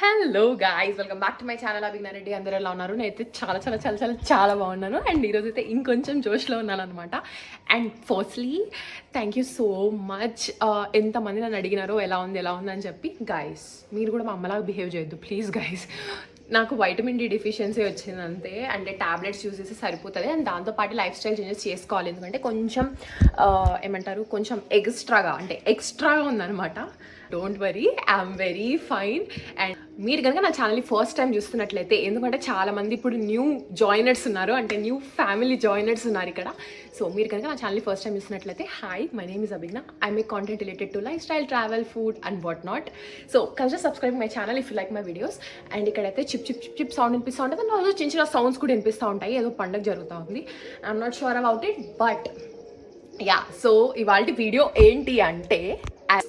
Hello guys welcome back to my channel Abhigna Reddy అందరూ ఎలా ఉన్నారు? నేనైతే చాలా చాలా చాలా చాలా చాలా బాగున్నాను. అండ్ ఈరోజు అయితే ఇంకొంచెం జోష్లో ఉన్నాను అనమాట and firstly thank you so much ఎంతమంది నన్ను అడిగినారో ఎలా ఉంది ఎలా ఉంది అని చెప్పి గాయస్ మీరు కూడా మా అమ్మలాగా బిహేవ్ చేయొద్దు. ప్లీజ్ గాయస్ నాకు వైటమిన్ డి డెఫిషియన్సీ వచ్చింది అంతే అంటే టాబ్లెట్స్ యూజ్ చేస్తే సరిపోతుంది. అండ్ దాంతోపాటు లైఫ్ స్టైల్ చేంజెస్ చేసుకోవాలి. ఎందుకంటే కొంచెం uh, ఏమంటారు కొంచెం ఎక్స్ట్రాగా అంటే ఎక్స్ట్రాగా ఉందన్నమాట. Don't worry I'm very fine and మీరు కనుక నా ఛానల్ని ఫస్ట్ టైం చూస్తున్నట్లయితే ఎందుకంటే చాలామంది ఇప్పుడు న్యూ జాయినర్స్ ఉన్నారు అంటే న్యూ ఫ్యామిలీ జాయినర్స్ ఉన్నారు ఇక్కడ. సో మీరు కనుక నా ఛానల్ని ఫస్ట్ టైం చూస్తున్నట్లయితే hi my name is Abhigna I make content related to lifestyle travel food and what not so consider subscribe my channel if you like my videos and ఇక్కడైతే chip chip chip chip sound వినిపిస్తూ ఉంటుంది. And also చిన్న చిన్న sounds కూడా వినిపిస్తూ ఉంటాయి. ఏదో పండుగ జరుగుతూ ఉంది. I'm not sure about it but yeah so ఇవాళ వీడియో ఏంటి అంటే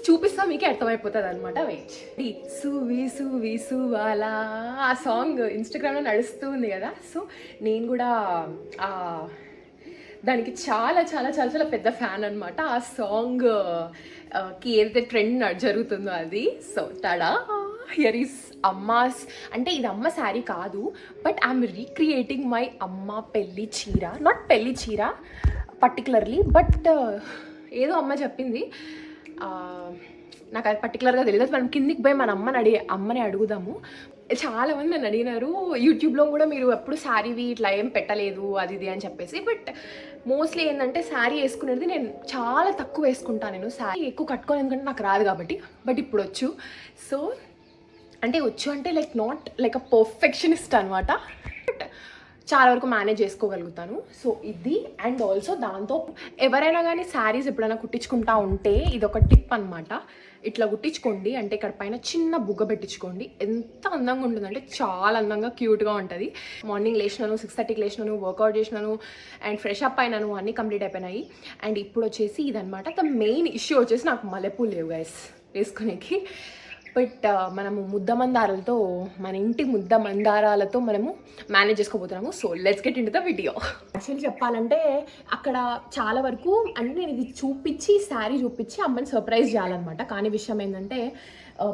చూపిస్తా మీకు అర్థమైపోతుంది అనమాట వెయిట్ సువి సువి సువాలా ఆ సాంగ్ ఇన్స్టాగ్రామ్లో నడుస్తూ ఉంది కదా. సో నేను కూడా దానికి చాలా చాలా చాలా చాలా పెద్ద ఫ్యాన్ అనమాట ఆ సాంగ్కి ఏదైతే ట్రెండ్ జరుగుతుందో అది. So tada here is Amma's. అంటే ఇది అమ్మ శారీ కాదు బట్ ఐఎమ్ రీక్రియేటింగ్ మై అమ్మ పెళ్ళి చీర. నాట్ పెళ్ళి చీర పర్టికులర్లీ బట్ ఏదో అమ్మ చెప్పింది. నాకు అది పర్టికులర్గా తెలియదు మనం కిందికి పోయి మన అమ్మని అడిగి అమ్మని అడుగుదాము. చాలా మంది నన్ను అడిగినారు యూట్యూబ్లో కూడా మీరు ఎప్పుడు శారీవి ఇట్లా ఏం పెట్టలేదు అది ఇది అని చెప్పేసి. బట్ మోస్ట్లీ ఏంటంటే శారీ వేసుకునేది నేను చాలా తక్కువ వేసుకుంటాను నేను. శారీ ఎక్కువ కట్టుకోను ఎందుకంటే నాకు రాదు కాబట్టి. బట్ ఇప్పుడు వచ్చు. సో అంటే వచ్చు అంటే like not like a perfectionist అనమాట చాలా వరకు మేనేజ్ చేసుకోగలుగుతాను. సో ఇది అండ్ ఆల్సో దాంతో ఎవరైనా కానీ శారీస్ ఎప్పుడైనా కుట్టించుకుంటా ఉంటే ఇది ఒక టిప్ అనమాట ఇట్లా కుట్టించుకోండి. అంటే ఇక్కడ పైన చిన్న బుగ్గ పెట్టించుకోండి. ఎంత అందంగా ఉంటుందంటే చాలా అందంగా క్యూట్గా ఉంటుంది. మార్నింగ్ లేచినాను సిక్స్ థర్టీకి లేచినాను వర్కౌట్ చేసినాను అండ్ ఫ్రెష్ అప్ అయినాను అన్నీ కంప్లీట్ అయిపోయినాయి. అండ్ ఇప్పుడు వచ్చేసి ఇదనమాట ద మెయిన్ ఇష్యూ వచ్చేసి నాకు మల్లెపూలు లేవు గైస్ వేసుకునేకి. బట్ మనము ముద్ద మందారాలతో మన ఇంటి ముద్ద మందారాలతో మనము manage చేసుకోబోతున్నాము. So let's get in the video actually చెప్పాలంటే అక్కడ చాలా వరకు అంటే నేను ఇది చూపించి శారీ చూపించి అమ్మని సర్ప్రైజ్ చేయాలన్నమాట. కానీ విషయం ఏంటంటే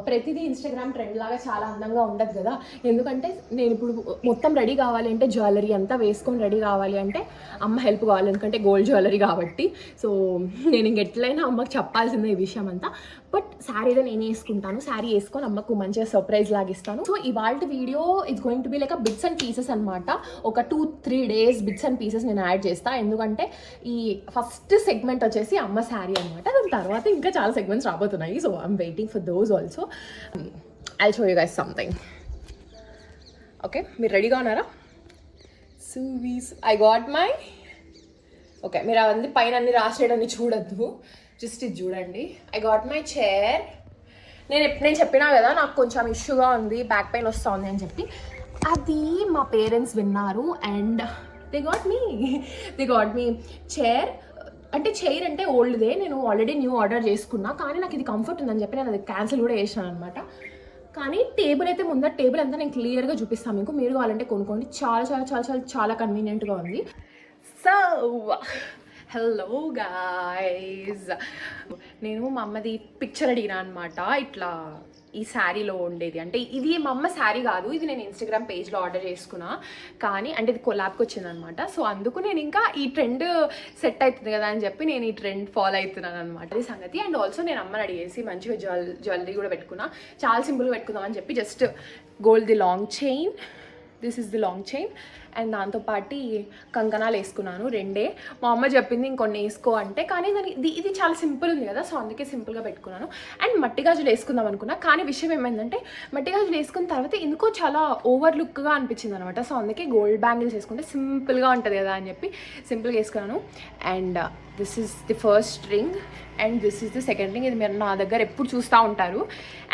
ప్రతిదీ ఇన్స్టాగ్రామ్ ట్రెండ్ లాగా చాలా అందంగా ఉండదు కదా. ఎందుకంటే నేను ఇప్పుడు మొత్తం రెడీ కావాలి అంటే జ్యువెలరీ అంతా వేసుకొని రెడీ కావాలి అంటే అమ్మ హెల్ప్ కావాలి. ఎందుకంటే గోల్డ్ జ్యువెలరీ కాబట్టి. సో నేను ఇంక ఎట్లయినా అమ్మకి చెప్పాల్సిందే ఈ విషయం అంతా. బట్ శారీ అయితే నేను వేసుకుంటాను శారీ వేసుకొని అమ్మకు మంచిగా సర్ప్రైజ్ లాగిస్తాను సో ఇవాళ video it's going to be like bits and pieces అనమాట ఒక two three days bits and pieces నేను యాడ్ చేస్తాను ఎందుకంటే ఈ ఫస్ట్ సెగ్మెంట్ వచ్చేసి అమ్మ శారీ అనమాట దాని తర్వాత ఇంకా చాలా సెగ్మెంట్స్ రాబోతున్నాయి. So I'm waiting for those also I show you guys something okay మీరు రెడీగా ఉన్నారా? సూవీస్ ఐ గాట్ మై ఓకే మీరు అవన్నీ పైన అన్ని రాసేయడాన్ని చూడద్దు. జస్ట్ ఇది చూడండి. ఐ గాట్ మై చైర్ నేను నేను చెప్పినా కదా నాకు కొంచెం ఇష్యూగా ఉంది బ్యాక్ పెయిన్ వస్తుంది అని చెప్పి. అది మా పేరెంట్స్ విన్నారు and they got me they got me chair అంటే చైర్ అంటే ఓల్డ్దే నేను ఆల్రెడీ న్యూ ఆర్డర్ చేసుకున్నా కానీ నాకు ఇది కంఫర్ట్ ఉందని చెప్పి నేను అది క్యాన్సిల్ కూడా చేసాను అనమాట కానీ టేబుల్ అయితే ముందర టేబుల్ అంతా నేను క్లియర్గా చూపిస్తాను మీకు. మీరు కావాలంటే కొనుక్కోండి. చాలా చాలా చాలా చాలా చాలా కన్వీనియంట్గా ఉంది. సో హలో గాయస్ నేను మా అమ్మది పిక్చర్ అడిగినా అనమాట ఇట్లా ఈ శారీలో ఉండేది. అంటే ఇది మా అమ్మ శారీ కాదు. ఇది నేను ఇన్స్టాగ్రామ్ పేజ్లో ఆర్డర్ చేసుకున్నా. కానీ అంటే ఇది కొలాబ్కి వచ్చిందనమాట సో అందుకు నేను ఇంకా ఈ ట్రెండ్ సెట్ అవుతుంది కదా అని చెప్పి నేను ఈ ట్రెండ్ ఫాలో అవుతున్నాను అనమాట అది సంగతి. అండ్ ఆల్సో నేను అమ్మని అడిగేసి మంచిగా జ్యువెల్ జ్యువెలరీ కూడా పెట్టుకున్నా. చాలా సింపుల్గా పెట్టుకుందాం అని చెప్పి just gold the long chain this is the long chain and దాంతోపాటు కంకణాలు వేసుకున్నాను రెండే. మా అమ్మ చెప్పింది ఇంకొన్ని వేసుకో అంటే కానీ దాని ఇది ఇది చాలా సింపుల్ ఉంది కదా సో అందుకే సింపుల్గా పెట్టుకున్నాను. అండ్ మట్టి గాజులు వేసుకుందాం అనుకున్నా కానీ విషయం ఏమైందంటే మట్టి గాజులు వేసుకున్న తర్వాత ఎందుకో చాలా ఓవర్ లుక్గా అనిపించింది అనమాట సో అందుకే గోల్డ్ బ్యాంగిల్స్ వేసుకుంటే సింపుల్గా ఉంటుంది కదా అని చెప్పి సింపుల్గా వేసుకున్నాను. And this is the first ring and this is the second ring ఇది మీరు నా దగ్గర ఎప్పుడు చూస్తూ ఉంటారు.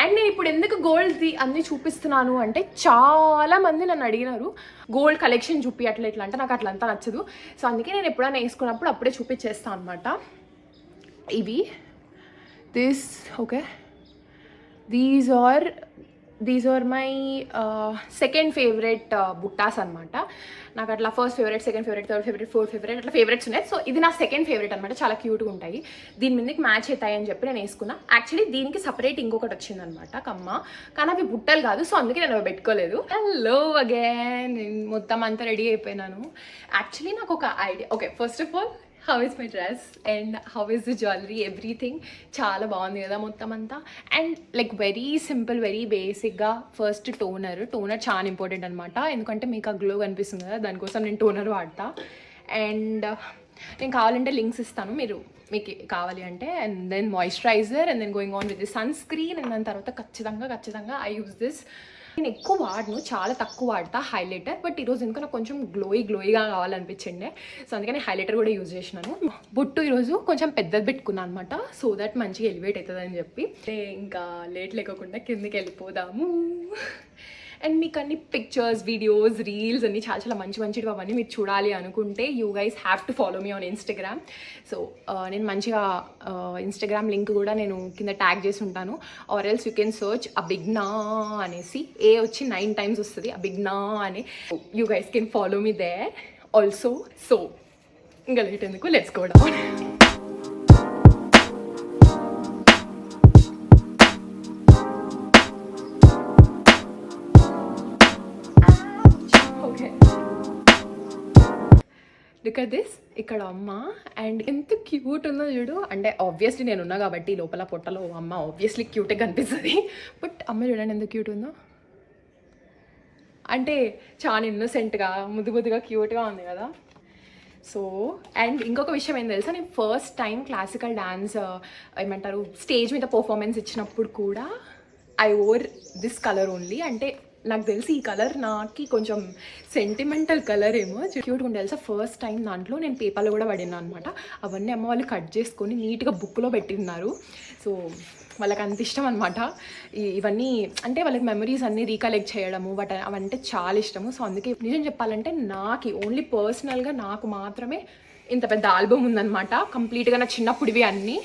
అండ్ నేను ఇప్పుడు ఎందుకు గోల్డ్ది అన్ని చూపిస్తున్నాను అంటే చాలా మంది నన్ను అడిగినారు గోల్డ్ కలెక్షన్ చూపి అట్లా ఇట్లా అంటే నాకు అట్లా అంతా నచ్చదు. సో అందుకే నేను ఎప్పుడైనా వేసుకున్నప్పుడు అప్పుడే చూపించేస్తాను అనమాట ఇవి this okay these are these are my second favourite బుట్టాస్ అనమాట నాకు అట్లా first favourite second favourite third favourite fourth favourite అట్లా ఫేవరెట్స్ ఉన్నాయి. సో ఇది నా సెకండ్ ఫేవరెట్ అనమాట చాలా క్యూట్గా ఉంటాయి. దీని మీదకి మ్యాచ్ అవుతాయి అని చెప్పి నేను వేసుకున్నా. యాక్చువల్లీ దీనికి సపరేట్ ఇంకొకటి వచ్చిందనమాట కమ్మ. కానీ అవి బుట్టలు కాదు. సో అందుకే నేను అవి పెట్టుకోలేదు. హలో అగైన్ నేను మొత్తం అంతా రెడీ అయిపోయినాను. యాక్చువల్లీ నాకు ఒక idea okay first of all how is my dress and how is the jewellery everything చాలా బాగుంది కదా మొత్తం అంతా. And like very simple very బేసిక్గా ఫస్ట్ టోనర్ టోనర్ చాలా ఇంపార్టెంట్ అనమాట ఎందుకంటే మీకు ఆ గ్లో కనిపిస్తుంది కదా దానికోసం నేను టోనర్ వాడతా. అండ్ uh, నేను కావాలంటే లింక్స్ ఇస్తాను. మీరు మీకు కావాలి అంటే and then moisturiser and then going on with sunscreen and దాని తర్వాత ఖచ్చితంగా ఖచ్చితంగా ఐ యూస్ దిస్ నేను ఎక్కువ వాడను చాలా తక్కువ వాడతా హైలైటర్ బట్ ఈరోజు ఎందుకు నాకు కొంచెం గ్లోయి గ్లోయిగా కావాలనిపించిండే. సో అందుకని హైలైటర్ కూడా యూజ్ చేసినాను. బొట్టు ఈరోజు కొంచెం పెద్దది పెట్టుకున్నాను అనమాట సో దట్ మంచిగా ఎలివేట్ అవుతుంది అని చెప్పి ఇంకా లేట్ లేకోకుండా కిందికి వెళ్ళిపోదాము. అండ్ మీకు అన్ని పిక్చర్స్ వీడియోస్ రీల్స్ అన్ని చాలా చాలా మంచి మంచివి అవన్నీ మీరు చూడాలి అనుకుంటే you guys have to follow me on Instagram so నేను మంచిగా uh, ఇన్స్టాగ్రామ్ లింక్ కూడా నేను కింద ట్యాగ్ చేసి ఉంటాను. Or else you can search Abhigna అనేసి. ఏ వచ్చి నైన్ టైమ్స్ వస్తుంది. అబిగ్నా అని. You guys can follow me they also so ఇంకా లేట్ ఎందుకు? లెట్స్ కూడా లుక్ అట్ దిస్ ఇక్కడ అమ్మ. అండ్ ఎంత క్యూట్ ఉందో చూడు. అంటే ఆబ్వియస్లీ నేను ఉన్నా కాబట్టి లోపల పొట్టలో అమ్మ ఆబ్వియస్లీ క్యూటే కనిపిస్తుంది. బట్ అమ్మ చూడండి ఎంత క్యూట్ ఉందో. అంటే చాలా ఇన్నోసెంట్గా ముద్దు ముద్దుగా క్యూట్గా ఉంది కదా. సో అండ్ ఇంకొక విషయం ఏం తెలుసా? నేను ఫస్ట్ టైం క్లాసికల్ డ్యాన్స్ ఏమంటారు స్టేజ్ మీద పర్ఫార్మెన్స్ ఇచ్చినప్పుడు కూడా I wore this colour only అంటే నాకు తెలిసి ఈ కలర్ నాకు కొంచెం సెంటిమెంటల్ కలర్ ఏమో. క్యూట్గా ఉండే తెలుసా? ఫస్ట్ టైం దాంట్లో నేను పేపర్లో కూడా పడినా అనమాట అవన్నీ అమ్మ వాళ్ళు కట్ చేసుకొని నీట్గా బుక్లో పెట్టిన్నారు. సో వాళ్ళకి అంత ఇష్టం అనమాట ఇవన్నీ అంటే వాళ్ళకి మెమరీస్ అన్నీ రీకలెక్ట్ చేయడము వాటి అవంటే చాలా ఇష్టము. సో అందుకే నిజం చెప్పాలంటే నాకు ఓన్లీ పర్సనల్గా నాకు మాత్రమే ఇంత పెద్ద ఆల్బమ్ ఉందన్నమాట. కంప్లీట్గా నా చిన్నప్పుడివి అన్నీ.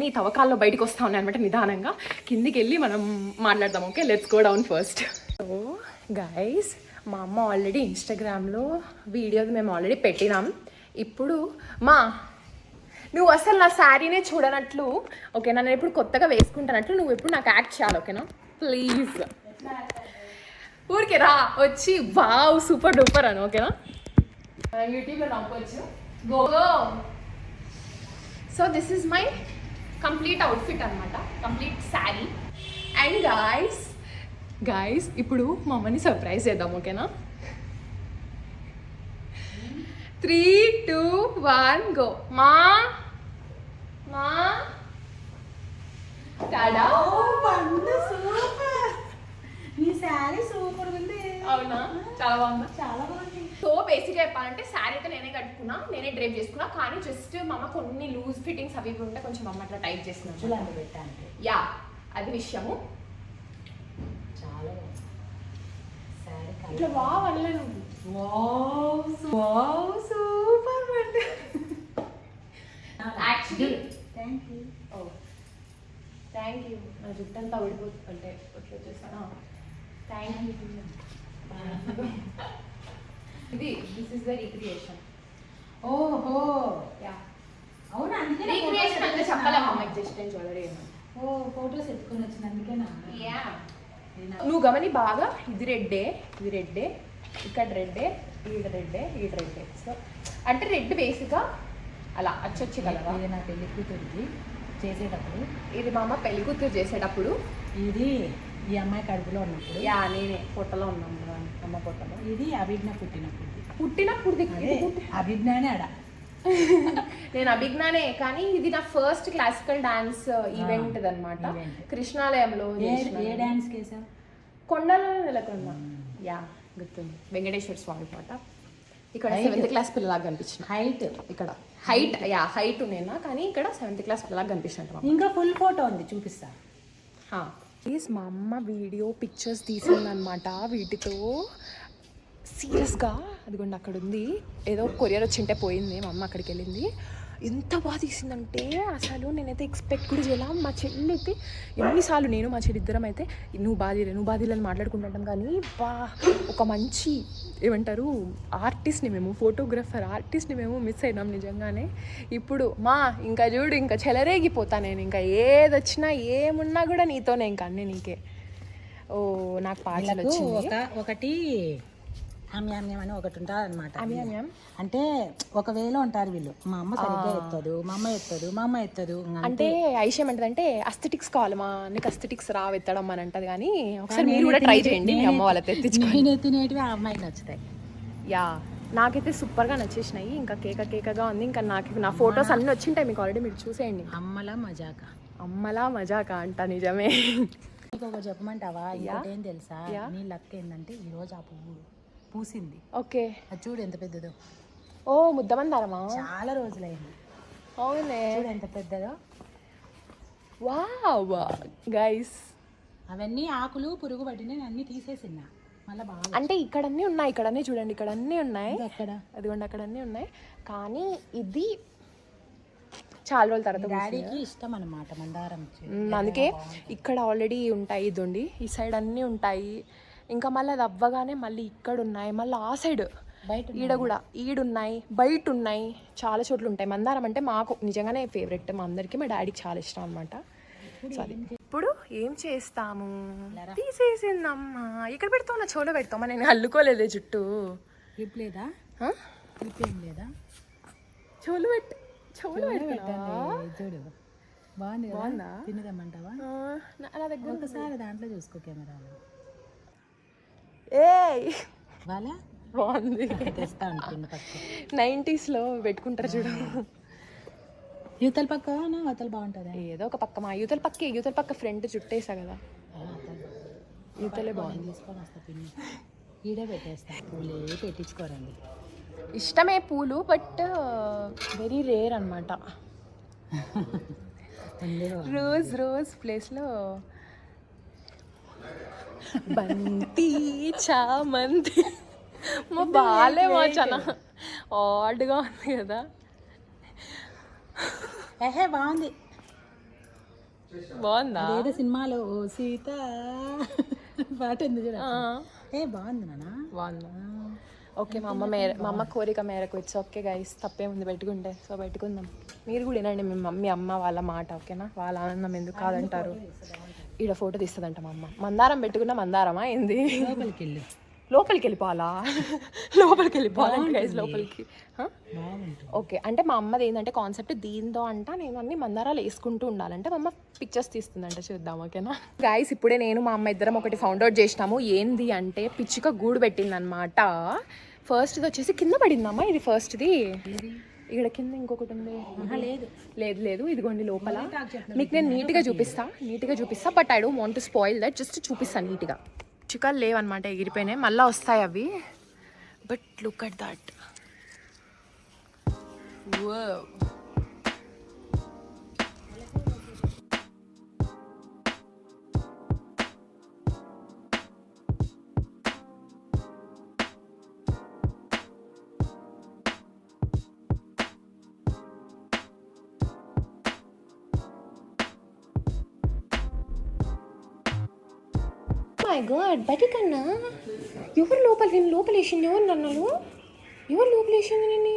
నీ తవ్వకాల్లో బయటకు వస్తా ఉన్నాయి అనమాట నిదానంగా. కిందికి వెళ్ళి మనం మాట్లాడదాం okay let's go down first so guys మా అమ్మ ఆల్రెడీ ఇన్స్టాగ్రామ్లో వీడియోస్ మేము ఆల్రెడీ పెట్టినాం. ఇప్పుడు మా నువ్వు అసలు నా శారీనే చూడనట్లు ఓకేనా నేను ఇప్పుడు కొత్తగా వేసుకుంటానట్లు నువ్వు ఎప్పుడు నాకు యాక్ట్ చేయాలి ఓకేనా ప్లీజ్ ఊరికే రా వచ్చి వావ్ సూపర్ డూపర్ అని ఓకేనా యూట్యూబ్లో నవ్వచ్చు so this is my complete outfit అనమాట complete sari and guys guys ఇప్పుడు మా అమ్మని సర్ప్రైజ్ చేద్దాం ఓకేనా త్రీ టూ వన్ గో మా మా. Tada super. నీ శారీ సూపర్ ఉంది. అవునా? చాలా బాగుందా? చాలా బాగుంది. సో బేసిక్గా చెప్పాలంటే శారీ అయితే నేనే కట్టుకున్నా నేనే డ్రైప్ చేసుకున్నా కానీ జస్ట్ మా అమ్మ కొన్ని లూజ్ ఫిట్టింగ్స్ అవి ఉంటే కొంచెం అమ్మ అట్లా టైప్ చేసిన యా అది విషయము చాలా బాగుంది శారీ ఇట్లా wow wow super Actually- thank you thank you నా జుట్టు అంతా ఊడిపోతుంది అంటే చేస్తాను థ్యాంక్ యూ ఇది దిస్ ఇస్ ద రీక్రియేషన్ ఓహో. యా అవునా? అందుకే రీక్రియేషన్ అంటే. చెప్పలేము అమ్మాయికి జస్ట్ నేను ఓ ఫోటోస్ ఎత్తుకొని వచ్చిన అందుకేనా యా? నువ్వు గమని బాగా ఇది రెడ్డే ఇది రెడ్డే ఇక్కడ రెడ్డే ఈడ రెడ్డే ఈడ రెడ్డే. సో అంటే రెడ్ బేసిక్గా అలా అచ్చొచ్చి కలరా ఇది నా పెళ్ళి కూతురికి చేసేటప్పుడు. ఇది మా అమ్మ పెళ్ళి కూతురు చేసేటప్పుడు. ఇది ఈ అమ్మాయి కడుపులో ఉన్నప్పుడు. యా నేనే పొట్టలో ఉన్నాం కదా, అమ్మ పొట్టలో. ఇది అభిజ్ఞ పుట్టినప్పుడు. పుట్టినప్పుడు అభిజ్ఞానే ఆడ. నేను అభిజ్ఞానే కానీ ఇది నా ఫస్ట్ క్లాసికల్ డాన్స్ ఈవెంట్ అనమాట. కృష్ణాలయంలో డాన్స్ కొండలో నెలకొన్న. యా గుర్తుంది. వెంకటేశ్వర స్వామి పాట. ఇక్కడ. సెవెంత్ క్లాస్ పిల్లలాగా కనిపించిన హైట్ ఇక్కడ. హైట్ యా హైట్ నేనా కానీ ఇక్కడ సెవెంత్ క్లాస్ పిల్లలాగా కనిపించినట్టు ఇంకా ఫుల్ ఫోటో ఉంది చూపిస్తా. ప్లీజ్ మా అమ్మ వీడియో పిక్చర్స్ తీసిందనమాట వీటితో. సీరియస్గా అదిగోండి అక్కడ ఉంది ఏదో కొరియర్ వచ్చింటే పోయింది మా అమ్మ అక్కడికి వెళ్ళింది. ఎంత బాగా తీసిందంటే అసలు నేనైతే ఎక్స్పెక్ట్ కూడా చేయాల. మా చెల్లి అయితే ఎన్నిసార్లు నేను మా చెల్లి ఇద్దరం అయితే నువ్వు బాధలే నువ్వు బాధలని మాట్లాడుకుంటుంటాం. కానీ బా ఒక మంచి ఏమంటారు ఆర్టిస్ట్ని మేము ఫోటోగ్రఫర్ ఆర్టిస్ట్ని మేము మిస్ అయినాం నిజంగానే. ఇప్పుడు మా ఇంకా చూడు ఇంకా చెలరేగిపోతా నేను. ఇంకా ఏదొచ్చినా ఏమున్నా కూడా నీతోనే ఇంకా అన్నీ నీకే. ఓ నాకు పాటలు ఒకటి ఆమ్యామ్యం అని ఒకటి ఉంటుంది అనమాట అమ్యామ్యాం. అంటే ఒకవేళ ఉంటారు వీళ్ళు. మా అమ్మ సరిగ్గా ఎత్తదు మా అమ్మ ఎత్తదు మా అమ్మ ఎత్తదు అంటే ఐషం ఏంటంటే అస్థెటిక్స్ కావాలి మా నీకు అస్థెటిక్స్ రా ఎత్తడం అని అంటది కానీ ఒకసారి మీరు కూడా ట్రై చేయండి అమ్మ ఎత్తించుకో నేను తినేటివి ఆ అమ్మాయికి నచ్చుతాయి. యా నాకైతే సూపర్గా నచ్చేసినాయి. ఇంకా కేక కేకగా ఉంది. ఇంకా నాకు నా ఫొటోస్ అన్నీ వచ్చింటాయి మీకు ఆల్రెడీ మీరు చూసేయండి. అమ్మల మజాక? అమ్మలా మజాక అంట నిజమే. నీకు ఒక చెప్పమంటావా ఇంకోటి ఏం తెలుసా? నీ లక్ ఏంటంటే ఈ రోజు ఆ పువ్వు. పూసింది. ఓకే. అది చూడు ఎంత పెద్దదో. ఓ ముద్దమందారమా? చాలా రోజులైంది. అవునే. చూడు ఎంత పెద్దదో. వావ్. గైస్. అవన్నీ ఆకులు పురుగు పట్టినాయి నేను అన్ని తీసేసిన్నా. మళ్ళీ బాగా అంటే ఇక్కడ అన్నీ ఉన్నాయి ఇక్కడ అన్నీ చూడండి ఇక్కడ అన్నీ ఉన్నాయి అక్కడ. అదిగోండి అక్కడ అన్నీ ఉన్నాయి. కానీ ఇది చాలా రోజుల తర్వాత డాడీకి ఇష్టం అన్నమాట మందారం. అందుకే ఇక్కడ ఆల్రెడీ ఉంటాయి ఇదండి ఈ సైడ్ అన్నీ ఉంటాయి. ఇంకా మళ్ళీ అది అవ్వగానే మళ్ళీ ఇక్కడ ఉన్నాయి మళ్ళీ ఆ సైడ్ బయట ఈడ కూడా ఈడున్నాయి బయట ఉన్నాయి చాలా చోట్ల ఉంటాయి. మందారం అంటే మాకు నిజంగానే ఫేవరెట్ మా అందరికీ మా డాడీకి చాలా ఇష్టం అనమాట ఇప్పుడు ఏం చేస్తాము? తీసేసిందమ్మా. ఇక్కడ పెడతామా చోలో పెడతామా నేను అల్లుకోలేదే చుట్టూ క్లిప్ లేదా? క్లిప్ ఏం లేదా? చెవులు పెట్టు పెట్టండి. చూడు. బాగుంది బాగుందా? తినదమ్మంటావా నా నా దగ్గర ఒకసారి దాంట్లో చూసుకో కెమెరాలో. ఏయ్. వాళ్ళ? బాగుంది. నైంటీస్లో పెట్టుకుంటారు చూడు. యువతల పక్క అవతల బాగుంటుందా? ఏదో ఒక పక్క మా యూతల పక్క యూతల పక్క ఫ్రంట్ చుట్టేసా కదా. యూతలే బాగుంది. తీసుకొని వస్తా పిన్ని. ఈడే పెట్టేస్తా. పూలే పెట్టించుకోరండి. ఇష్టమే పూలు బట్ వెరీ రేర్ అనమాట రోజ్ రోజ్ ప్లేస్లో బంతి చామంతి. మా బాలే మా చాలా ఆడ్గా ఉంది కదా. ఏహే బాగుంది. బాగుందా? ఏదో సినిమాలో ఓ సీత పాట ఉంది చూడ ఏ బాగుంది నాన్న. బాగుందా? ఓకే మా అమ్మ మేర మా అమ్మ కోరిక మేరకు ఇట్స్ ఓకే గైస్ తప్పే ఉంది పెట్టుకుంటే. సో పెట్టుకుందాం. మీరు కూడా వినండి మీ మమ్మీ అమ్మ వాళ్ళ మాట ఓకేనా? వాళ్ళ ఆనందం ఎందుకు కాదంటారు. ఈడ ఫోటో తీస్తుందంట మా అమ్మ. మందారం పెట్టుకున్న మందారమా ఏంది? లోపలికి వెళ్ళు లోపలికి వెళ్ళిపోవాలా లోపలికి? వెళ్ళిపోవాలంటే గైస్ లోపలికి ఓకే అంటే మా అమ్మది ఏంటంటే కాన్సెప్ట్ దీంతో అంట నేను అన్ని మందారాలు వేసుకుంటూ ఉండాలంటే మా అమ్మ పిక్చర్స్ తీస్తుందంట చూద్దాం ఓకేనా గాయస్ ఇప్పుడే నేను మా అమ్మ ఇద్దరం ఒకటి ఫౌండ్ అవుట్ చేసినాము. ఏంది అంటే పిచ్చుక గూడు పెట్టిందనమాట ఫస్ట్ది వచ్చేసి కింద పడిందమ్మా ఇది ఫస్ట్ది ఇక్కడ కింద ఇంకొకటి ఉంది. లేదు. లేదు లేదు. ఇదిగోండి లోపల. మీకు నేను నీట్గా చూపిస్తా. నీట్గా చూపిస్తా but I don't want to spoil that just చూపిస్తాను నీట్గా చికెన్ లేవన్నమాట ఎగిరిపోయినాయి. మళ్ళీ వస్తాయి అవి. But look at that god బయట కన్నా ఎవరు లోపల నేను లోపల వేసింది ఎవరు నన్ను? ఎవరు లోపల వేసింది నేను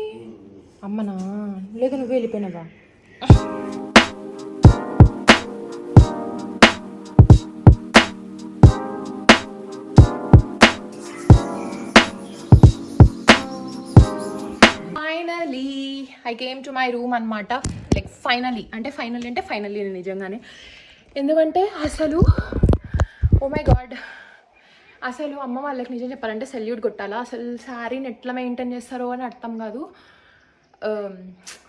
అమ్మనా లేక నువ్వు వెళ్ళిపోయినావా? Finally I came to my room అనమాట లైక్ ఫైనలీ అంటే ఫైనలీ అంటే ఫైనలీ నిజంగానే. ఎందుకంటే అసలు ఓ మై గాడ్ అసలు అమ్మ వాళ్ళకి నిజం చెప్పాలంటే సెల్యూట్ కొట్టాలా? అసలు శారీని ఎట్లా మెయింటైన్ చేస్తారో అని అర్థం కాదు.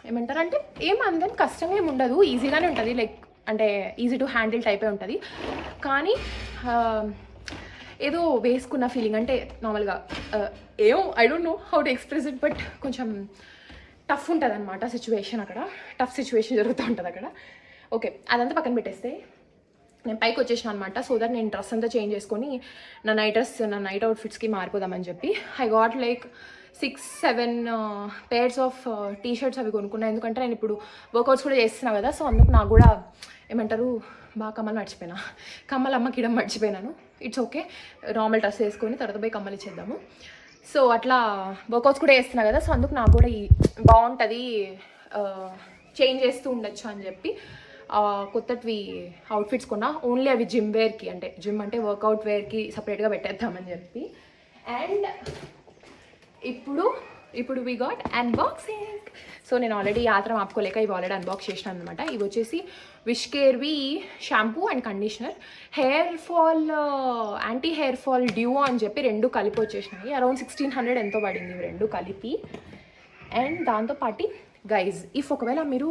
ఏమంటారు? అంటే ఏం అందని కష్టం ఏమి ఉండదు. ఈజీగానే ఉంటుంది. లైక్ అంటే ఈజీ టు హ్యాండిల్ టైపే ఉంటుంది. కానీ ఏదో వేసుకున్న ఫీలింగ్ అంటే నార్మల్గా ఏమో I don't know how to express it but కొంచెం టఫ్ ఉంటుంది అనమాట సిచ్యువేషన్ అక్కడ. టఫ్ సిచ్యువేషన్ జరుగుతూ ఉంటుంది అక్కడ ఓకే అదంతా పక్కన పెట్టేస్తే నేను పైకి వచ్చేసిన అనమాట సో దట్ నేను డ్రెస్ అంతా చేంజ్ చేసుకొని నా నైట్ డ్రెస్ నా నైట్ అవుట్ఫిట్స్కి మారిపోదామని చెప్పి I got like six seven pairs of T shirts అవి కొనుక్కున్నాను ఎందుకంటే నేను ఇప్పుడు వర్కౌట్స్ కూడా చేస్తున్నా కదా సో అందుకు నాకు కూడా ఏమంటారు బాగా కమ్మలు మర్చిపోయినా. కమ్మలు అమ్మకి ఇడం మర్చిపోయినాను. ఇట్స్ ఓకే నార్మల్ డ్రెస్ వేసుకొని తర్వాత పోయి కమ్మలు ఇచ్చేద్దాము సో అట్లా వర్కౌట్స్ కూడా చేస్తున్నా కదా సో అందుకు నాకు కూడా ఈ బాగుంటుంది చేంజ్ uh, చేస్తూ ఉండొచ్చు అని చెప్పి కొత్తవి అవుట్ఫిట్స్ కొన్నా. ఓన్లీ అవి జిమ్ వేర్కి అంటే జిమ్ అంటే వర్కౌట్ వేర్కి సపరేట్గా పెట్టేద్దామని చెప్పి. అండ్ ఇప్పుడు ఇప్పుడు వి గాట్ అన్బాక్సింగ్ సో నేను ఆల్రెడీ ఆత్రం ఆపుకోలేక ఇవి ఆల్రెడీ అన్బాక్స్ చేసిన అనమాట ఇవి వచ్చేసి wish కేర్వి shampoo and conditioner hair fall anti hair fall duo అని చెప్పి రెండు కలిపి వచ్చేసినాయి. అరౌండ్ సిక్స్టీన్ హండ్రెడ్ ఎంతో పడింది ఇవి రెండు కలిపి. అండ్ దాంతోపాటి గైజ్ ఇఫ్ ఒకవేళ మీరు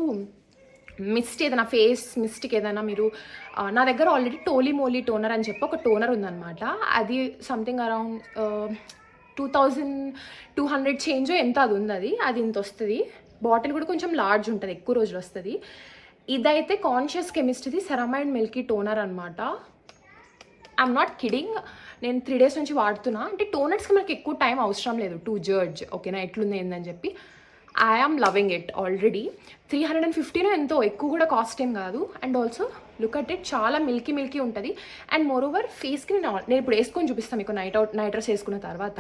మిస్ట్ ఏదైనా ఫేస్ మిస్ట్కి ఏదైనా మీరు నా దగ్గర ఆల్రెడీ టోలీ మోలీ టోనర్ అని చెప్పి ఒక టోనర్ ఉందన్నమాట. అది something around two thousand two hundred change ఎంత అది ఉంది అది. అది ఇంత వస్తుంది. బాటిల్ కూడా కొంచెం లార్జ్ ఉంటుంది ఎక్కువ రోజులు వస్తుంది. ఇదైతే కాన్షియస్ కెమిస్ట్రీది సెరమైండ్ మిల్కీ టోనర్ అనమాట ఐఎమ్ నాట్ కిడింగ్ నేను త్రీ డేస్ నుంచి వాడుతున్నా. అంటే టోనర్స్కి మనకి ఎక్కువ టైం అవసరం లేదు. టూ జర్జ్ ఓకేనా? ఎట్లుంది ఏందని చెప్పి. I am loving it already three hundred and fifteen ఎంతో ఎక్కువ కూడా కాస్ట్ ఏం కాదు. And also look at it చాలా మిల్కీ మిల్కీ ఉంటుంది. అండ్ మోర్ ఓవర్ ఫేస్కి నేను నేను ఇప్పుడు వేసుకొని చూపిస్తాను మీకు నైట్ అవుట్ నైట్ డ్రెస్ వేసుకున్న తర్వాత.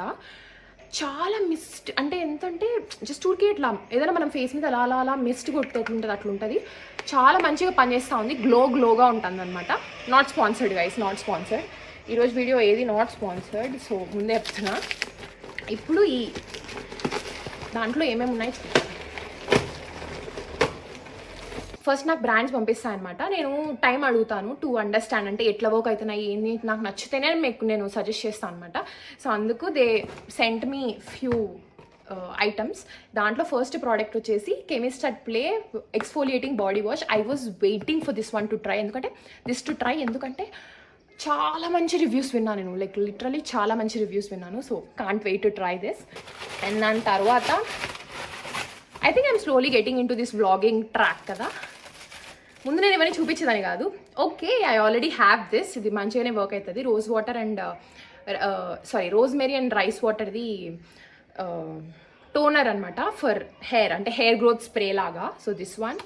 చాలా మిస్ట్ అంటే ఎంత అంటే జస్ట్ ఊరికే ఇట్లా ఏదైనా మనం ఫేస్ మీద అలా అలా అలా మిస్ట్ కొట్టుకుంటుంది అట్లుంటుంది. చాలా మంచిగా పనిచేస్తూ ఉంది. గ్లో గ్లోగా ఉంటుంది అనమాట not sponsored guys not sponsored ఈరోజు వీడియో ఏది నాట్ స్పాన్సర్డ్ సో ముందే చెప్తున్నా. ఇప్పుడు ఈ దాంట్లో ఏమేమి ఉన్నాయి ఫస్ట్ నాకు బ్రాండ్స్ పంపిస్తాను అనమాట నేను టైం అడుగుతాను టు అండర్స్టాండ్ అంటే ఎట్లా వర్క్ అవుతున్నాయి ఏంది నాకు నచ్చితేనే మీకు నేను సజెస్ట్ చేస్తాను అనమాట సో అందుకు they sent me few items దాంట్లో ఫస్ట్ ప్రోడక్ట్ వచ్చేసి Chemist at Play exfoliating body wash I was waiting for this one to try ఎందుకంటే దిస్ టు ట్రై ఎందుకంటే చాలా మంచి రివ్యూస్ విన్నాను నేను. లైక్ లిటరలీ చాలా మంచి రివ్యూస్ విన్నాను. So can't wait to try this and దాని తర్వాత I think I'm slowly getting into this vlogging track కదా. ముందు నేను ఇవన్నీ చూపించేదాన్ని కాదు. Okay I already have this ఇది మంచిగానే వర్క్ అవుతుంది. Rose water and sorry rosemary and rice వాటర్ది toner అనమాట ఫర్ హెయిర్ అంటే హెయిర్ గ్రోత్ స్ప్రే లాగా. So this one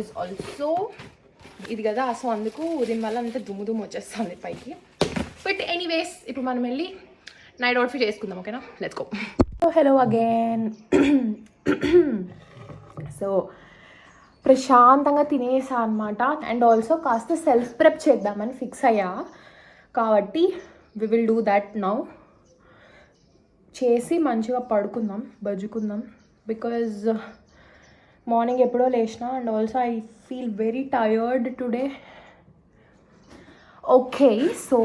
is also ఇది కదా సో అందుకు దీనివల్ల అంత దుమ్ము దుమ్ము వచ్చేస్తుంది పైకి. బట్ ఎనీవేస్ ఇప్పుడు మనం వెళ్ళి నైట్ అవుట్ఫిట్ చేసుకుందాం ఓకేనా let's go hello again so ప్రశాంతంగా తినేసా అనమాట అండ్ ఆల్సో కాస్త సెల్ఫ్ ప్రెప్ చేద్దామని ఫిక్స్ అయ్యా. కాబట్టి we will do that now చేసి మంచిగా పడుకుందాం బజుకుందాం బికాజ్ మార్నింగ్ ఎప్పుడో లేచిన and also I feel very tired today. Okay so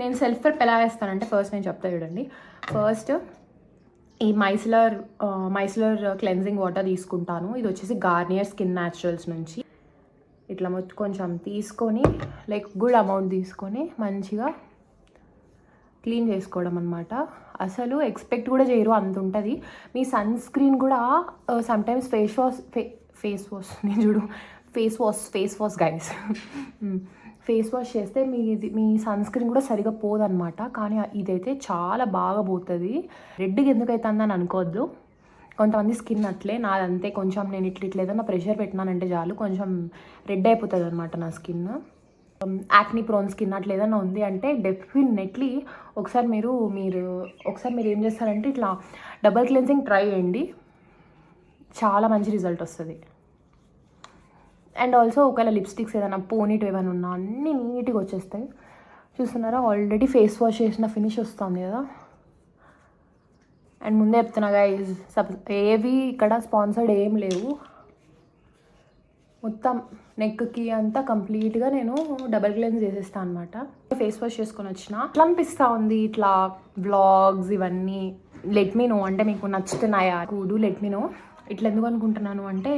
నేను సెల్ఫ్ హెల్ప్ ఎలా వేస్తానంటే ఫస్ట్ నేను చెప్తా చూడండి. ఫస్ట్ ఈ మైసిలర్ మైసిలర్ క్లెన్జింగ్ వాటర్ తీసుకుంటాను. ఇది వచ్చేసి గార్నియర్ స్కిన్ న్యాచురల్స్ నుంచి. ఇట్లా మొత్తం కొంచెం తీసుకొని లైక్ గుడ్ అమౌంట్ తీసుకొని మంచిగా క్లీన్ చేసుకోవడం అనమాట అసలు ఎక్స్పెక్ట్ కూడా చేయరు అంత ఉంటుంది. మీ సన్ స్క్రీన్ కూడా సమ్టైమ్స్ ఫేస్ వాష్ ఫే ఫేస్ వాష్ నేను చూడు. Face wash face wash guys face wash చేస్తే మీ ఇది- మీ సన్ స్క్రీన్ కూడా సరిగా పోదన్నమాట. కానీ ఇదైతే చాలా బాగా పోతుంది. రెడ్గా ఎందుకు అవుతుందని అనుకోవద్దు. కొంతమంది స్కిన్ అట్లే నాదంతే. కొంచెం నేను ఇట్లా ఇట్లా ఏదైనా ప్రెషర్ పెట్టినానంటే చాలు. కొంచెం రెడ్ అయిపోతుంది అనమాట నా స్కిన్. యాక్ని ప్రోన్ స్కిన్ అట్లా ఏదైనా ఉంది అంటే డెఫినెట్లీ ఒకసారి మీరు మీరు ఒకసారి మీరు ఏం చేస్తారంటే ఇట్లా డబల్ క్లెన్సింగ్ ట్రై చేయండి. చాలా మంచి రిజల్ట్ వస్తుంది. అండ్ ఆల్సో ఒకవేళ లిప్స్టిక్స్ ఏదైనా పోనీట్ ఏమైనా ఉన్నా అన్నీ నీట్గా వచ్చేస్తాయి. చూస్తున్నారా? ఆల్రెడీ ఫేస్ వాష్ చేసిన ఫినిష్ వస్తుంది కదా. అండ్ ముందే చెప్తున్నా గైజ్ సబ్ ఏవి ఇక్కడ స్పాన్సర్డ్ ఏం లేవు. మొత్తం నెక్కి అంతా కంప్లీట్గా నేను డబల్ క్లెన్స్ చేసేస్తాను అనమాట ఫేస్ వాష్ చేసుకొని వచ్చిన. అట్లా అనిపిస్తూ ఉంది ఇట్లా బ్లాగ్స్ ఇవన్నీ. లెట్ మీ నో అంటే మీకు నచ్చుతున్నాయా? కూడు లెట్ మీ నో ఇట్లా ఎందుకు అనుకుంటున్నాను అంటే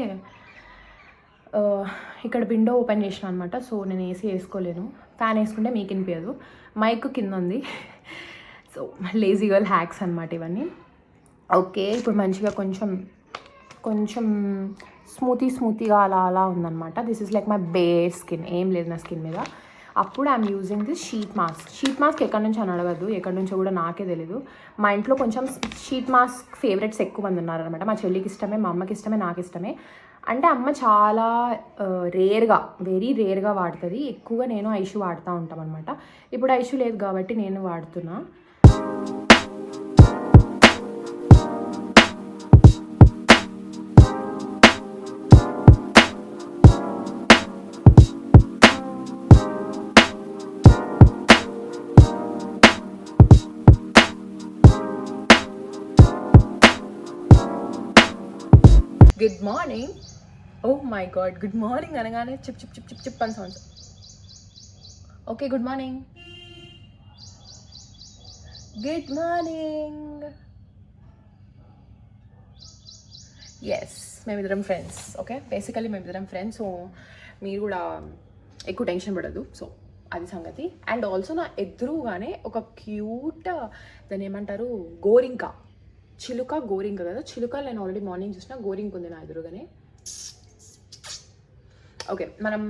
ఇక్కడ విండో ఓపెన్ చేసిన అనమాట సో నేను ఏసీ వేసుకోలేను. ఫ్యాన్ వేసుకుంటే మీకు వినిపించదు. మైక్ కింద ఉంది. సో లేజీ గర్ల్ హ్యాక్స్ అనమాట ఇవన్నీ. ఓకే ఇప్పుడు మంచిగా కొంచెం కొంచెం స్మూతీ స్మూతీగా అలా అలా ఉందన్నమాట. This is like my bare skin ఏం లేదు నా స్కిన్ మీద. అప్పుడు I'm using this sheet mask sheet mask ఎక్కడి నుంచి అని అడగద్దు ఎక్కడి నుంచో కూడా నాకే తెలియదు మా ఇంట్లో కొంచెం షీట్ మాస్క్ ఫేవరెట్స్ ఎక్కువ మంది ఉన్నారనమాట మా చెల్లికి ఇష్టమే మా అమ్మకి ఇష్టమే నాకు ఇష్టమే. అంటే అమ్మ చాలా రేర్గా వెరీ రేర్గా వాడుతుంది. ఎక్కువగా నేను ఐషు వాడుతూ ఉంటాం అనమాట ఇప్పుడు ఐషు లేదు కాబట్టి నేను వాడుతున్నా. Good morning oh my god good morning అనగానే chip chip chip chip chip అని sounds okay good morning good morning yes మేమిద్దరం ఫ్రెండ్స్ ఓకే బేసికలీ మేమిద్దరం ఫ్రెండ్స్ సో మీరు కూడా ఎక్కువ టెన్షన్ పడదు సో అది సంగతి. అండ్ ఆల్సో నా ఎదురుగానే ఒక క్యూట్ దాన్ని ఏమంటారు గోరింకా. చిలుక గోరింక కదా? చిలుక నేను ఆల్రెడీ మార్నింగ్ చూసిన గోరింక ఉంది నా ఎదురుగానే. ఓకే మనం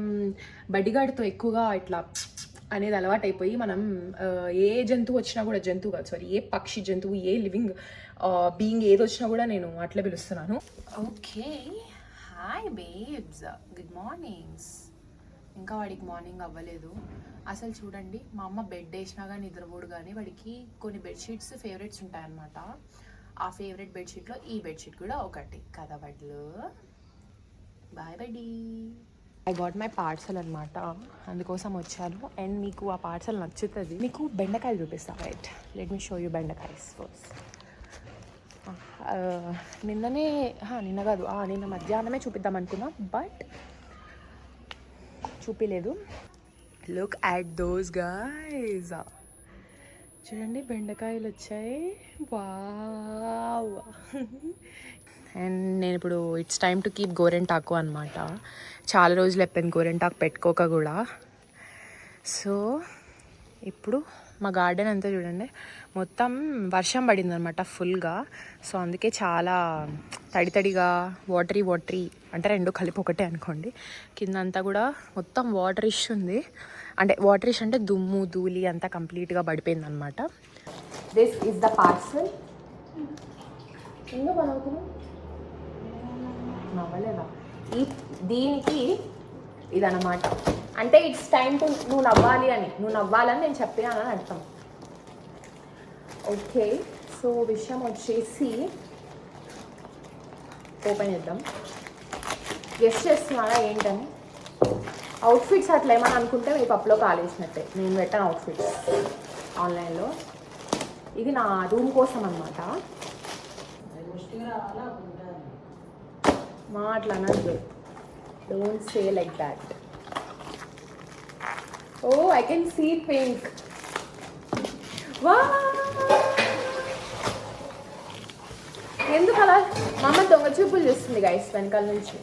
బడిగాడితో ఎక్కువగా ఇట్లా అనేది అలవాటైపోయి మనం ఏ జంతువు వచ్చినా కూడా జంతువు కాదు సారీ ఏ పక్షి జంతువు ఏ లివింగ్ బీయింగ్ ఏది వచ్చినా కూడా నేను అట్లా పిలుస్తున్నాను. Okay hi babes good mornings ఇంకా వాడికి మార్నింగ్ అవ్వలేదు. అసలు చూడండి మా అమ్మ బెడ్ వేసినా కానీ నిద్రపోడు కానీ వాడికి కొన్ని బెడ్షీట్స్ ఫేవరెట్స్ ఉంటాయన్నమాట. ఆ ఫేవరెట్ బెడ్షీట్లో ఈ బెడ్షీట్ కూడా ఒకటి. కదా బడ్లు boy buddy I got my parcel అనమాట అందుకోసం వచ్చాను. అండ్ మీకు ఆ పార్సల్ నచ్చుతుంది. మీకు బెండకాయలు చూపిస్తాను right let me show you బెండకాయస్ first నిన్ననే నిన్న కాదు. నిన్న మధ్యాహ్నమే చూపిద్దాం అనుకున్నా బట్ చూపిలేదు. లుక్ యాట్ దోస్ గాయస్ చూడండి బెండకాయలు వచ్చాయి వావ్. అండ్ నేను ఇప్పుడు ఇట్స్ టైమ్ టు కీప్ గోరెంటాకు అనమాట చాలా రోజులు అయిపోయింది గోరెంటాకు పెట్టుకోక కూడా. సో ఇప్పుడు మా గార్డెన్ అంతా చూడండి మొత్తం వర్షం పడింది అనమాట ఫుల్గా. సో అందుకే చాలా తడి తడిగా వాటరీ వాటరీ అంటే రెండు కలిపి ఒకటే అనుకోండి. కింద అంతా కూడా మొత్తం వాటర్ ఇష్ ఉంది అంటే వాటరిష్ అంటే దుమ్ము ధూళి అంతా కంప్లీట్గా పడిపోయింది అనమాట దిస్ ఇస్ ద పార్సల్ ఎందుకు నవ్వలేదా? ఈ దీనికి ఇదన్నమాట. అంటే ఇట్స్ టైం టు నువ్వు నవ్వాలి అని నువ్వు నవ్వాలని నేను చెప్పినాను అని అర్థం. ఓకే సో విషయం వచ్చేసి ఓపెన్ చేద్దాం. గెస్ట్ చేస్తున్నారా ఏంటని? అవుట్ఫిట్స్ అట్లా ఏమని అనుకుంటే మీ పప్పులో కాలేసినట్టే. నేను పెట్టాను అవుట్ఫిట్స్ ఆన్లైన్లో. ఇది నా రూమ్ కోసం అనమాట మా అట్లా don't say like that oh I can see pink వా! ఎందుకు అలా మా అమ్మ దొంగ చూపులు చూస్తుంది గైస్ వెనకాల నుంచి.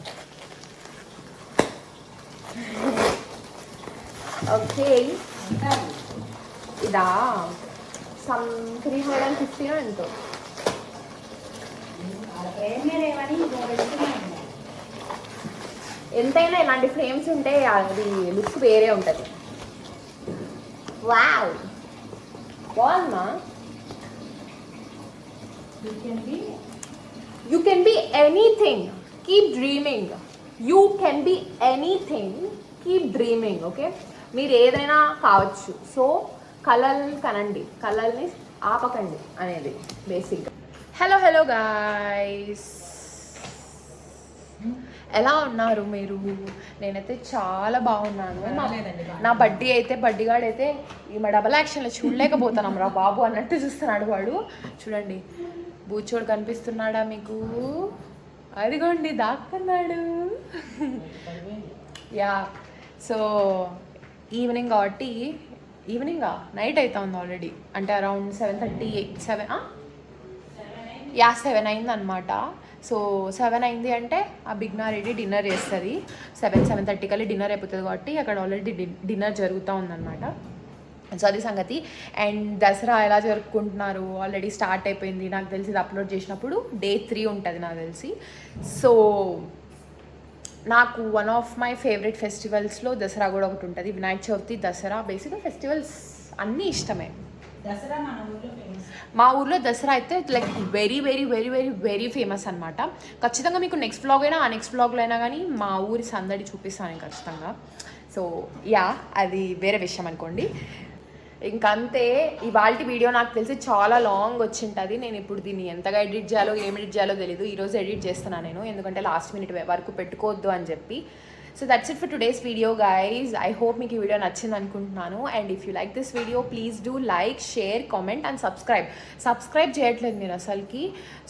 ఓకే ఇదా some three hundred and fifty ఎంతో ఎంతైనా ఇలాంటి ఫ్రేమ్స్ ఉంటే అది లుక్ వేరే ఉంటుంది వావ్ బాగుందా you can be anything keep dreaming you can be anything keep dreaming okay మీరు ఏదైనా కావచ్చు. సో కళల్ని కనండి. కళల్ని ఆపకండి అనేది బేసిక్గా హలో హలో గాయస్ ఎలా ఉన్నారు మీరు? నేనైతే చాలా బాగున్నాను. నా- నా బడ్డీ అయితే బడ్డీగాడైతే ఈమె డబల్ యాక్షన్లో చూడలేకపోతున్నాం రా బాబు అన్నట్టు చూస్తున్నాడు వాడు. చూడండి బూచోడు కనిపిస్తున్నాడా మీకు? అదిగోండి దాక్కున్నాడు. యా సో ఈవినింగ్ కాబట్టి ఈవినింగా నైట్ అవుతుంది ఆల్రెడీ. అంటే around seven thirty eight seven yeah seven అయింది అనమాట సో సెవెన్ అయింది అంటే ఆ బిగ్నా రెడీ డిన్నర్ చేస్తుంది. సెవెన్ సెవెన్ థర్టీ కల్లి డిన్నర్ అయిపోతుంది కాబట్టి అక్కడ ఆల్రెడీ డిన్నర్ జరుగుతూ ఉందన్నమాట. సో అది సంగతి. అండ్ దసరా ఎలా జరుపుకుంటున్నారు? ఆల్రెడీ స్టార్ట్ అయిపోయింది. నాకు తెలిసి ఇది అప్లోడ్ చేసినప్పుడు డే త్రీ ఉంటుంది నాకు తెలిసి. సో నాకు వన్ ఆఫ్ మై ఫేవరెట్ ఫెస్టివల్స్లో దసరా కూడా ఒకటి ఉంటుంది. వినాయక చవితి దసరా. బేసిక్గా ఫెస్టివల్స్ అన్నీ ఇష్టమే. మా ఊర్లో దసరా అయితే like very very very very very famous అనమాట ఖచ్చితంగా మీకు నెక్స్ట్ బ్లాగ్ అయినా ఆ నెక్స్ట్ బ్లాగ్లో అయినా కానీ మా ఊరి సందడి చూపిస్తాను ఖచ్చితంగా. సో యా అది వేరే విషయం అనుకోండి. ఇంకంతే ఇవాళ వీడియో నాకు తెలిసి చాలా లాంగ్ వచ్చింటుంది. నేను ఇప్పుడు దీన్ని ఎంతగా ఎడిట్ చేయాలో ఏం ఎడిట్ చేయాలో తెలియదు ఈరోజు ఎడిట్ చేస్తున్నాను నేను. ఎందుకంటే లాస్ట్ మినిట్ వరకు పెట్టుకోవద్దు అని చెప్పి. So that's it for today's video guys I hope మీకు ఈ వీడియో నచ్చింది అనుకుంటున్నాను. And if you like this video please do like share comment and subscribe subscribe చేయట్లేదు మీరు అసలుకి.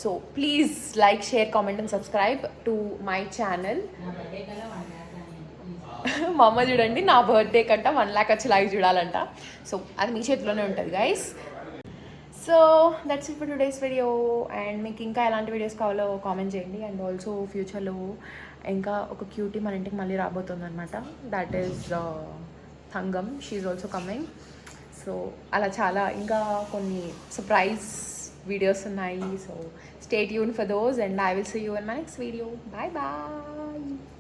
So please like share comment and subscribe to my channel నా birthday కల్లా one lakh అని మా అమ్మ చూడండి నా బర్త్డే కంట వన్ ల్యాక్ వచ్చి చూడాలంట. సో అది మీ చేతిలోనే ఉంటుంది guys so that's it today's video and మీకు ఇంకా ఎలాంటి వీడియోస్ కావాలో కామెంట్ చేయండి. అండ్ ఆల్సో ఫ్యూచర్లో ఇంకా ఒక క్యూటీ మన ఇంటికి మళ్ళీ రాబోతుంది అనమాట that is Thangam she also coming so అలా చాలా ఇంకా కొన్ని సర్ప్రైజ్ వీడియోస్ ఉన్నాయి. So stay Yoon for those and I will see you in my next video bye bye